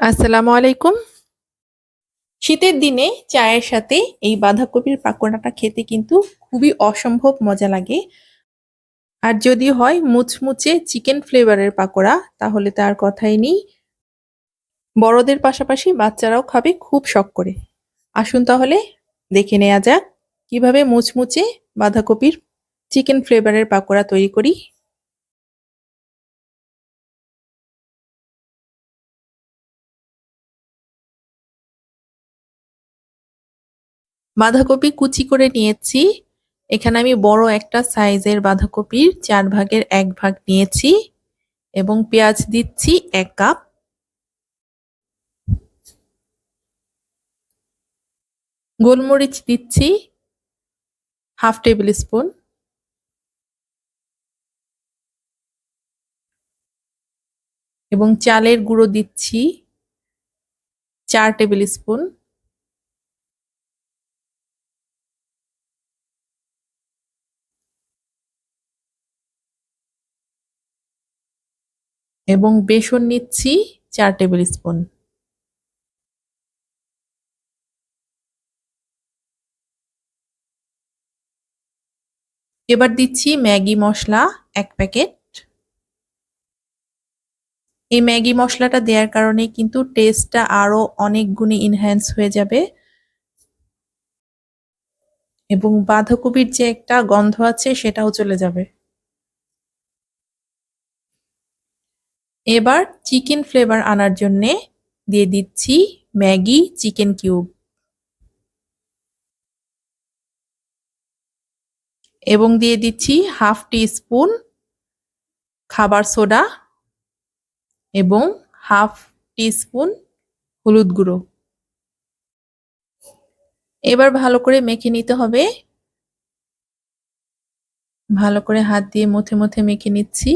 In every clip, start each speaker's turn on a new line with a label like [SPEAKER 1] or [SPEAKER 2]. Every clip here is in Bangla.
[SPEAKER 1] আসসালামু আলাইকুম। শীতের দিনে চায়ের সাথে এই বাঁধাকপির পাকোড়াটা খেতে কিন্তু খুবই অসম্ভব মজা লাগে। আর যদি হয় মুচমুচে চিকেন ফ্লেভারের পাকোড়া, তাহলে তার কথাই নেই। বড়দের পাশাপাশি বাচ্চারাও খাবে খুব শখ করে। আসুন তাহলে দেখে নেওয়া যাক কীভাবে মুচমুচে বাঁধাকপির চিকেন ফ্লেভারের পাকোড়া তৈরি করি। বাঁধাকপি কুচি করে নিয়েছি। এখানে আমি বড় একটা সাইজের বাঁধাকপির চার ভাগের এক ভাগ নিয়েছি এবং পেঁয়াজ দিচ্ছি এক কাপ। গোলমরিচ দিচ্ছি হাফ টেবিল স্পুন। এবং চালের গুঁড়ো দিচ্ছি চার টেবিল স্পুন। এবং বেসন নিচ্ছি চার টেবিল স্পুন। এবার দিচ্ছি ম্যাগি মশলা এক প্যাকেট। এই ম্যাগি মশলাটা দেওয়ার কারণে কিন্তু টেস্টটা আরও অনেক গুণে ইনহ্যান্স হয়ে যাবে। এবং বাঁধাকপির যে একটা গন্ধ আছে সেটাও চলে যাবে। এবার চিকেন ফ্লেভার আনার জন্যে দিয়ে দিচ্ছি ম্যাগি চিকেন কিউব। এবং দিয়ে দিচ্ছি হাফ টি স্পুন খাবার সোডা এবং হাফ টি স্পুন হলুদ গুঁড়ো। এবার ভালো করে মেখে নিতে হবে। ভালো করে হাত দিয়ে মুথে মুথে মেখে নিচ্ছি।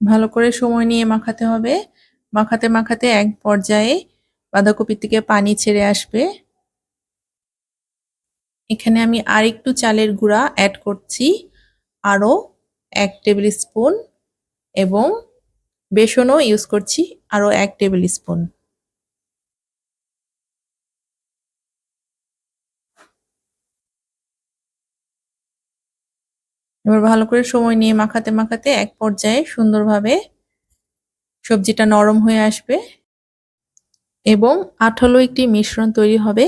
[SPEAKER 1] ভালো করে সময় নিয়ে মাখাতে হবে। মাখাতে মাখাতে এক পর্যায়ে বাঁধাকপি থেকে পানি ছেড়ে আসবে। এখানে আমি আরেকটু চালের গুঁড়া অ্যাড করছি। আরও এক টেবিল স্পুন এবং বেসনও ইউজ করছি। আরও এক টেবিল স্পুন এবার ভালো করে সময় নিয়ে মাখাতে মাখাতে এক পর্যায়ে সুন্দরভাবে সবজিটা নরম হয়ে আসবে এবং আঠালো একটি মিশ্রণ তৈরি হবে।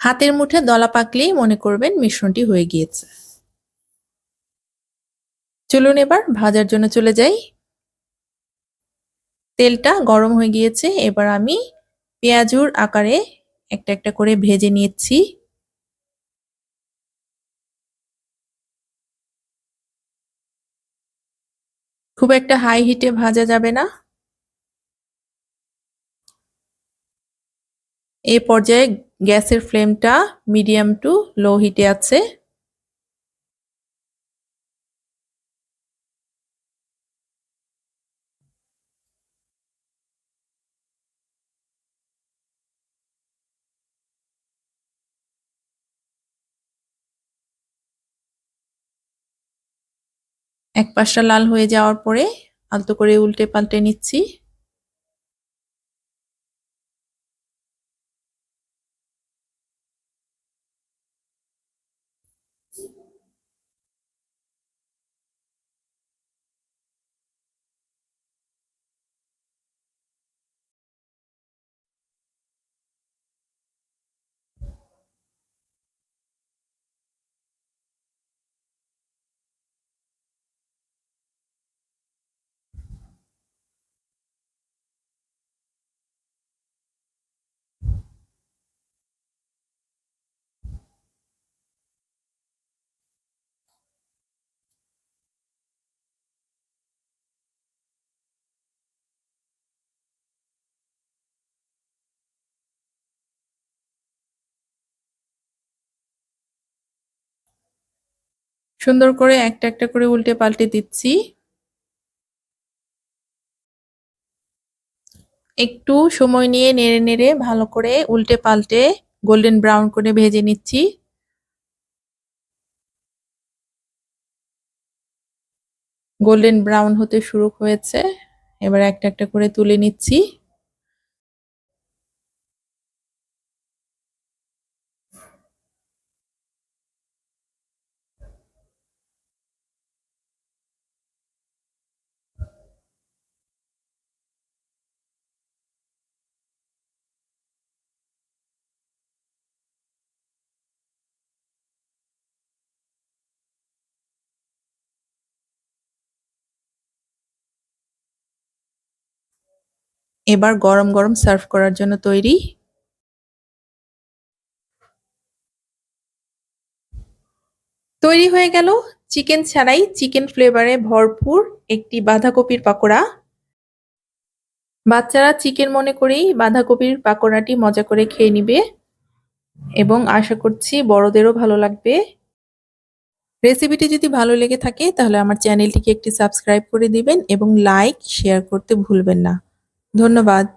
[SPEAKER 1] হাতের মুঠে দলা পাকলেই মনে করবেন মিশ্রণটি হয়ে গিয়েছে। চলুন এবার ভাজার জন্য চলে যাই। তেলটা গরম হয়ে গিয়েছে, এবার আমি পেঁয়াজুর আকারে একটা একটা করে ভেজে নিচ্ছি। খুব একটা হাই হিটে ভাজা যাবে না। এ পর্যায়ে গ্যাসের ফ্লেমটা মিডিয়াম টু লো হিটে আছে। এক পাশটা লাল হয়ে যাওয়ার পরে আলতো করে উল্টে পাল্টে নিচ্ছি। সুন্দর করে একটা একটা করে উল্টে পাল্টে দিচ্ছি। একটু সময় নিয়ে নেড়ে নেড়ে ভালো করে উল্টে পাল্টে গোল্ডেন ব্রাউন করে ভেজে নিচ্ছি। গোল্ডেন ব্রাউন হতে শুরু হয়েছে। এবার একটা একটা করে তুলে নিচ্ছি। এবার গরম গরম সার্ভ করার জন্য তৈরি তৈরি হয়ে গেল চিকেন ছাড়াই চিকেন ফ্লেভারে ভরপুর একটি বাঁধাকপির পাকোড়া। বাচ্চারা চিকেন মনে করেই বাঁধাকপির পাকোড়াটি মজা করে খেয়ে নিবে এবং আশা করছি বড়দেরও ভালো লাগবে। রেসিপিটি যদি ভালো লেগে থাকে তাহলে আমার চ্যানেলটিকে একটি সাবস্ক্রাইব করে দিবেন এবং লাইক, শেয়ার করতে ভুলবেন না। ধন্যবাদ।